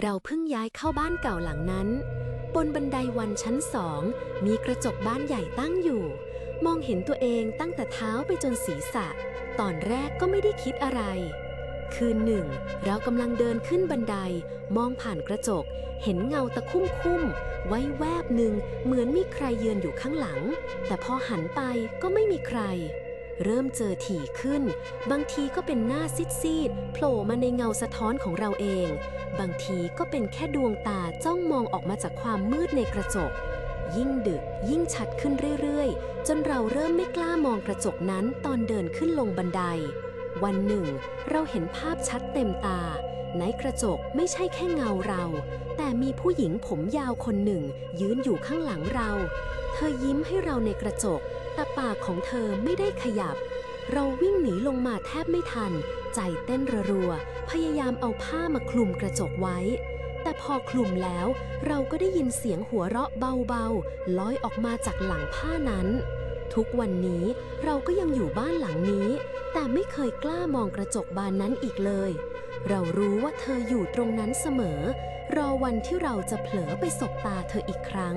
เราเพิ่งย้ายเข้าบ้านเก่าหลังนั้น บนบันไดวันชั้นสอง มีกระจกบ้านใหญ่ตั้งอยู่ มองเห็นตัวเองตั้งแต่เท้าไปจนศีรษะ ตอนแรกก็ไม่ได้คิดอะไร คืนหนึ่ง เรากำลังเดินขึ้นบันได มองผ่านกระจก เห็นเงาตะคุ่มคุ่มไว้แวบหนึ่งเหมือนมีใครยืนอยู่ข้างหลัง แต่พอหันไปก็ไม่มีใคร เริ่มเจอถี่ขึ้น บางทีก็เป็นหน้าซีดๆโผล่มาในเงาสะท้อนของเราเอง บางทีก็เป็นแค่ดวงตาจ้องมองออกมาจากความมืดในกระจก ยิ่งดึกยิ่งชัดขึ้นเรื่อยๆ จนเราเริ่มไม่กล้ามองกระจกนั้นตอนเดินขึ้นลงบันได วันหนึ่ง เราเห็นภาพชัดเต็มตา ในกระจกไม่ใช่แค่เงาเรา แต่มีผู้หญิงผมยาวคนหนึ่ง ยืนอยู่ข้างหลังเรา เธอยิ้มให้เราในกระจก แต่ปากของเธอไม่ได้ขยับ เราวิ่งหนีลงมาแทบไม่ทัน ใจเต้นรัว พยายามเอาผ้ามาคลุมกระจกไว้ แต่พอคลุมแล้ว เราก็ได้ยินเสียงหัวเราะเบาๆลอยออกมาจากหลังผ้านั้น ทุกวันนี้เราก็ยังอยู่บ้านหลังนี้ แต่ไม่เคยกล้ามองกระจกบานนั้นอีกเลย เรารู้ว่าเธออยู่ตรงนั้นเสมอ รอวันที่เราจะเผลอไปสบตาเธออีกครั้ง